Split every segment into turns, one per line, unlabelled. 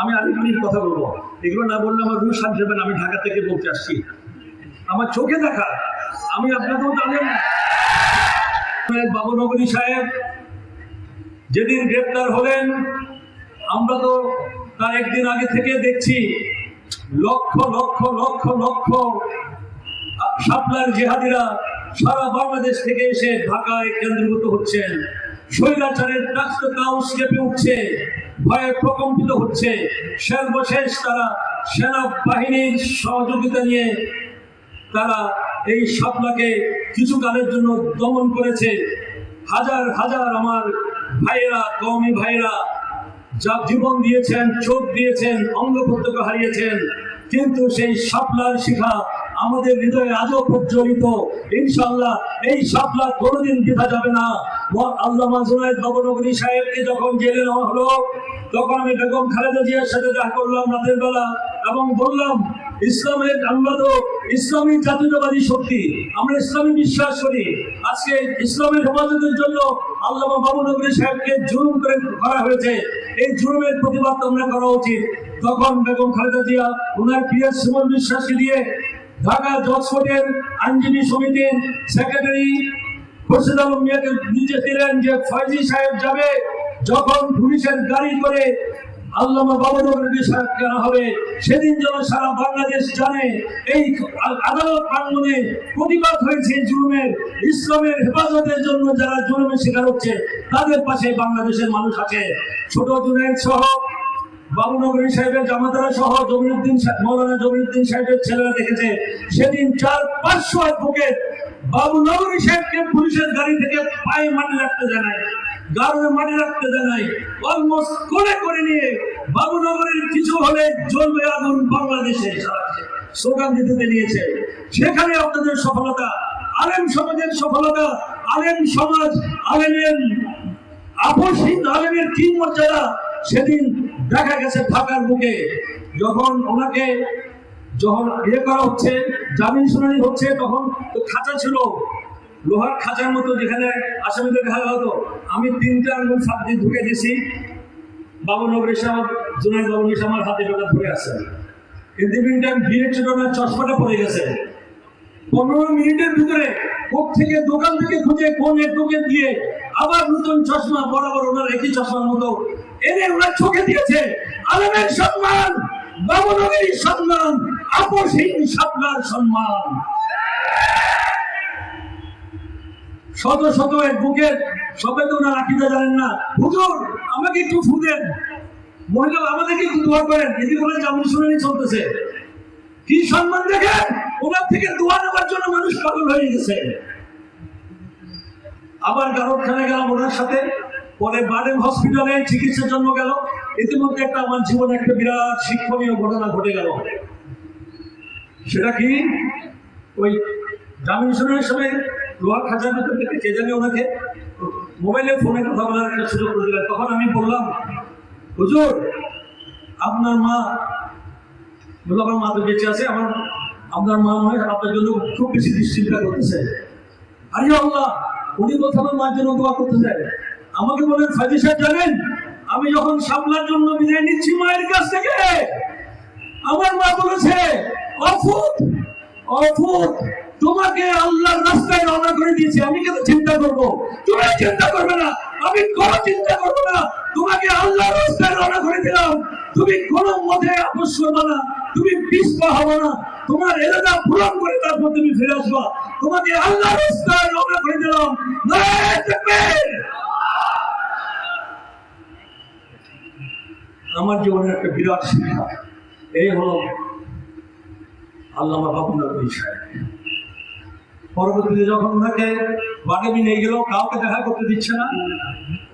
আমি আরেক কথা বলব। এগুলো না বললে আমার রুশ শান্তি হবে আমি ঢাকা থেকে বলতে আসছি। আমার চোখে দেখা, আমি আপনাকেও জানেন বাবুনগরী সাহেব যেদিন গ্রেপ্তার হলেন, আমরা তো তার একদিন আগে থেকে দেখছি, লক্ষ লক্ষ লক্ষ লক্ষ শাপলার জেহাদিরা সারা বাংলাদেশ থেকে এসে ঢাকায় কেন্দ্রীভূত হচ্ছেন। স্বৈরাচারের রাষ্ট্র কাউস কেঁপে উঠছে, ভয়ে প্রকম্পিত হচ্ছে। সর্বশেষ তারা সেনা বাহিনীর সহযোগিতা নিয়ে তারা এই শাপলাকে কিছু কালের জন্য দমন করেছে। হাজার হাজার আমার ভাইয়েরা, কওমি ভাইয়েরা, যা জীবন দিয়েছেন, চোখ দিয়েছেন, অঙ্গ হারিয়েছেন, কিন্তু সেই শাপলার শিখা আমাদের হৃদয়ে আজও প্রজ্বলিত ইনশাল্লাহ এই শাপলা কোনোদিন বৃথা যাবে না। আল্লামা জুনায়দ বাবনগরী সাহেবকে যখন জেলে নেওয়া হলো, তখন আমি বেগম খালেদা জিয়ার সাথে দেখা করলাম রাতের বেলা এবং বললাম, ইসলামের আমরা তো ইসলামী জাতীয়তাবাদী শক্তি, আমরা ইসলামী বিশ্বাস করি। আজকে ইসলামের হেফাজতের জন্য আল্লামা বাবু নগরী সাহেবকে জুলুম করে করা হয়েছে। এই জুলুমের প্রতিবাদ তোমরা করা উচিত। তখন বেগম খালেদা জিয়া ওনার প্রিয় সুমন বিশ্বাসকে দিয়ে ঢাকা জজকোর্টের আইনজীবী সমিতির সেক্রেটারি খুরশিদ আলম মিয়াকে নির্দেশ দিলেন যে ফয়জি সাহেব যাবে যখন পুলিশের গাড়ি করে আল্লামা বাবুনগরী সাহেব কেনা হবে। সেদিন যেন সারা বাংলাদেশ জানে এই আদালত প্রাঙ্গনে প্রতিবাদ হয়েছে জুলুমের। ইসলামের হেফাজতের জন্য যারা জুলুমের শিকার হচ্ছে, তাদের পাশে বাংলাদেশের মানুষ আছে। ছোট জুনের সহ বাবুনগরী সাহেবের জামাতারা সহ জমিরুদ্দিন মৌলানা জমিরুদ্দিন সাহেবের ছেলেরা দেখেছে, সেদিন চার পাঁচশো সাহেবকে পুলিশের গাড়ি থেকে পায়ে মাটি রাখতে জানায় গাড়ে মাটি রাখতে জানায় অলমোস্ট করে নিয়ে বাবুনগরের কিছু হলে জ্বলবে আগুন বাংলাদেশে। স্লোগান দিতে নিয়েছে। সেখানে আপনাদের সফলতা, আলেম সমাজের সফলতা, আলেম সমাজ, আলেমের আপসহীন আলেমের কি মর্যাদা সেদিন দেখা গেছে ঢাকার বুকে, যখন ওনাকে যখন ইয়ে করা হচ্ছে, জামিন শুনানি হচ্ছে, তখন তো খাঁচা ছিল, লোহার খাঁচার মতো যেখানে আসামিদের দেখা হতো আমি তিনটা আঙ্গুল সাত দিয়ে ঢুকে দিয়েছি বাবুনগর এসে আমার জুনাই বাবু আমার হাতে ওটা ধরে আছে। ইন্দিমিনটা ভিড়ের ছিল না চশমাটা পড়ে গেছে। পনেরো মিনিটের ভিতরে কোক থেকে দোকান থেকে খুঁজে কোন একটুকে দিয়ে আবার নতুন চশমা, বরাবর ওনার একই চশমার মতো এনে ওনার চোখে দিয়েছে। আলমের সম্মান বাবনগরীর সম্মান, আপসহীন সাপলার সম্মান। শত শত এক বুকের সবাই তো ওনার আকিদা জানেন না। হুজুর, আমাকে একটু ফু দেন। মহিলা, আমাদেরকে একটু দোয়া করেন। এদিকে বলে যেমন শুনানি চলতেছে। কি সম্মান দেখেন? ওনার থেকে দোয়া নেওয়ার জন্য মানুষ পাগল হয়ে গেছে। আবার গারদখানে গেলাম ওনার সাথে। পরে বাডেন হসপিটালে চিকিৎসার জন্য গেল। ইতিমধ্যে একটা আমার জীবনে একটা বিরাট শিক্ষণীয় ঘটনা ঘটে গেল। সেটা কি? ওই শুনানির সময় লোহার খাঁচার ভিতর থেকে কে জানে ওনাকে মোবাইলে ফোনে কথা বলার একটা সুযোগ করে দিলেন। তখন আমি বললাম, হুজুর, আপনার মা, বলল, আমার মা তো বেঁচে আছে, আমার, আপনার মা নয় আপনার জন্য খুব বেশি দুশ্চিন্তা করতেছে। আরে আল্লাহ, উনি আমার মার জন্য দোয়া করতে চায় আমাকে বলেন সাহেব জানেন, আমি যখন সামলার জন্য বিদায় নিচ্ছি মায়ের কাছ থেকে, আমার মা বলেছে, অফুত অফুত, তোমাকে আল্লাহর রাস্তায় রওনা করে দিয়েছি, আমি কেন চিন্তা করব। তুমি চিন্তা করবে না, আমি কোনো চিন্তা করব না, তোমাকে আল্লাহর রাস্তায় রওনা করে দিলাম। তুমি কোনো মতে আপোষ করবে না, তুমি পিছপা হবে না, তোমার এলাকা পূরণ করে তারপর তুমি ফিরে আসবা। তোমাকে আল্লাহর রাস্তায় রওনা করে দিলাম। নারায়ে আমার জীবনের একটা বিরাট শিক্ষা। এই হলো আল্লামা বাবুল্লাহ সাহেব পরবর্তীতে যখন ওনাকে বাগাবি নিয়ে গেল, কাউকে দেখা করতে দিচ্ছে না।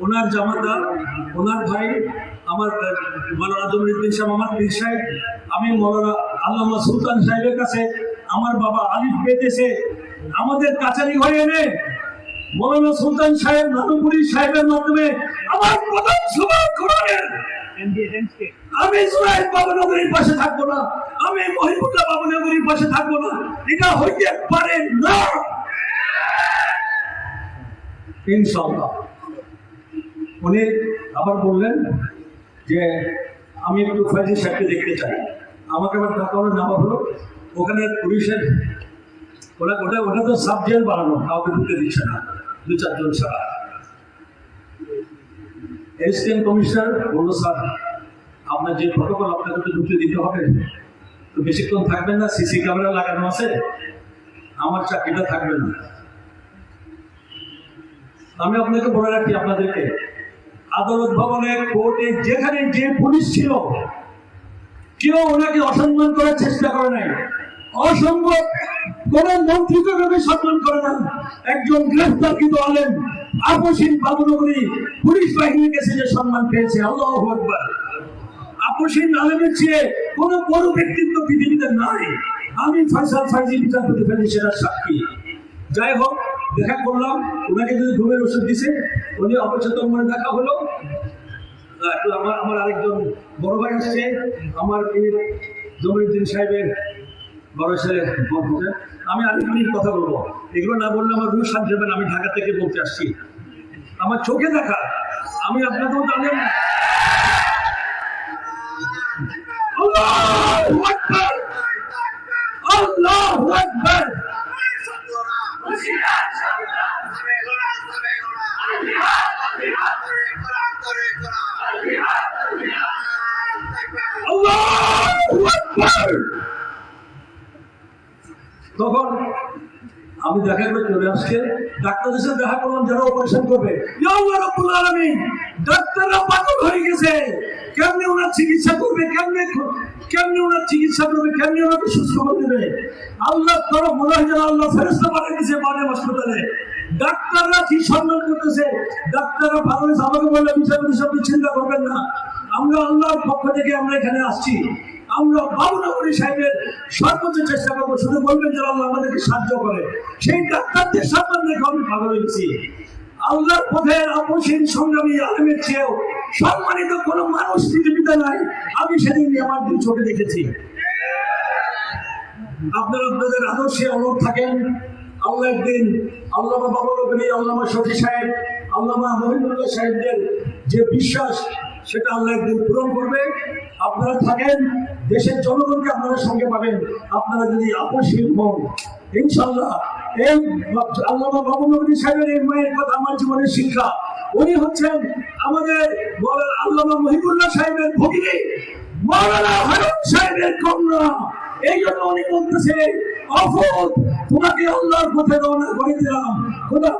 ওনার জামাতা, ওনার ভাই, আমার মৌলানা জমিরুদ্দিন সাহেব, আমার পীর সাহেব, আমি মৌলানা আল্লামা সুলতান সাহেবের কাছে আমার বাবা আলিফ পেতেছে। আমাদের কাছারি হয়ে এনে মৌলানা সুলতান সাহেব, নানুপুরি সাহেবের মাধ্যমে আমার প্রধান সভা কোরআনের আমি বাবনগরীর পাশে না, আমি বাবনগরীর পাশে না, এটা হইতে পারে না। উনি আবার বললেন যে, আমি একটু ফাইজি সাহেবকে দেখতে চাই। আমাকে আবার ডাকা হলো নেওয়া হলো। ওখানে পুলিশের, ওরা ওটা ওটা তো সাব জেল বানানো, কাউকে ঢুকতে দিচ্ছে না দু চারজন ছাড়া। এসিএম কমিশনার বলল, স্যার আপনার যে প্রটোকল আপনাকে তো ঢুকতে দিতে হবে, তো বেশিক্ষণ থাকবেন না সিসি ক্যামেরা লাগানো আছে, আমার চাকরিটা থাকবে না। আমি আপনাকে বলে রাখি আপনাদেরকে, আদালত ভবনে কোর্টে যেখানে যে পুলিশ ছিল, কেউ ওনাকে অসম্মান করার চেষ্টা করে নাই। অসম্ভব, কোন মন্ত্রীকে সম্মান করে না। একজন গ্রেফতারকৃত আলেন আপসীন বাবুনগরী পুলিশ বাহিনীর কাছে যে সম্মান পেয়েছে, আল্লাহ আকবার। আপসীন আলেমের চেয়ে কোন বড় ব্যক্তিত্ব পৃথিবীতে নাই। আমি ফয়সাল ফাইজি বিচারপতি ফেলি সেটার সাক্ষী। যাই হোক, দেখা করলাম। ওনাকে যদি ঘুমের ওষুধ দিছে, উনি অপচেতন মনে দেখা হলো। আমার আমার আরেকজন বড় ভাই আসছে আমার পীর জমিরুদ্দিন সাহেবের বড় ছেলে আমি আরেক কথা বলব। এগুলো না বললে আমার রুশ শান্তি দেবেন আমি ঢাকা থেকে বলতে আসছি। আমার চোখে দেখা, আমি আপনাকেও জানেন আল্লাহ আল্লাহু তখন আমি দেখা করে চলে আসছে। ডাক্তারদের সাথে দেখা করলাম যারা অপারেশন করবে। আল্লাহ ডাক্তাররা পাগল হয়ে গেছে। কেমনে ওনার চিকিৎসা করবে, কেমনে কেমনে ওনার চিকিৎসা করবে, কেমনে ওনাকে সুস্থ করে দেবে? আল্লাহ তরফ মনে হয় যেন আল্লাহ ফেরেস্তা পাঠিয়ে দিয়েছে মানে হাসপাতালে। ডাক্তাররা কি সম্মান করতেছে? ডাক্তাররা ভালো আমাকে বললে বিষয় সব চিন্তা করবেন না। আমরা আল্লাহর পক্ষ থেকে আমরা এখানে আসছি। আমরা বাবুনগরী সাহেবের সর্বোচ্চ চেষ্টা করব। শুধু বলবেন যে আল্লাহ আমাদেরকে সাহায্য করে। সেই ডাক্তারদের দেখে আমি ভালো হয়েছি। আল্লাহর পথের আপসীন সংগ্রামী আলমের চেয়েও সম্মানিত কোনো মানুষ পৃথিবীতে নাই। আমি সেদিন আমার দুই চোখে দেখেছি। আপনারা আপনাদের আদর্শে অনড় থাকেন। আল্লাহ একদিন আল্লামা বাবুল আল্লামা শফি সাহেব, আল্লামা মহিমুল্লাহ সাহেবদের যে বিশ্বাস সেটা আল্লাহ একদিন পূরণ করবে। আপনারা থাকেন, দেশের জনগণকে আপনারা সঙ্গে পাবেন। আপনারা যদি আপসীন হন ইনশাল্লাহ এই আল্লামা বাবুল নবী সাহেবের এই মায়ের কথা আমার জীবনের শিক্ষা। উনি হচ্ছেন আমাদের বলেন আল্লামা মহিবুল্লাহ সাহেবের ভগিনী, মৌলানা হারুন সাহেবের কন্যা। এই জন্য উনি বলতেছে তোমাকে আল্লাহর পথে রওনা করে দিলাম খোদা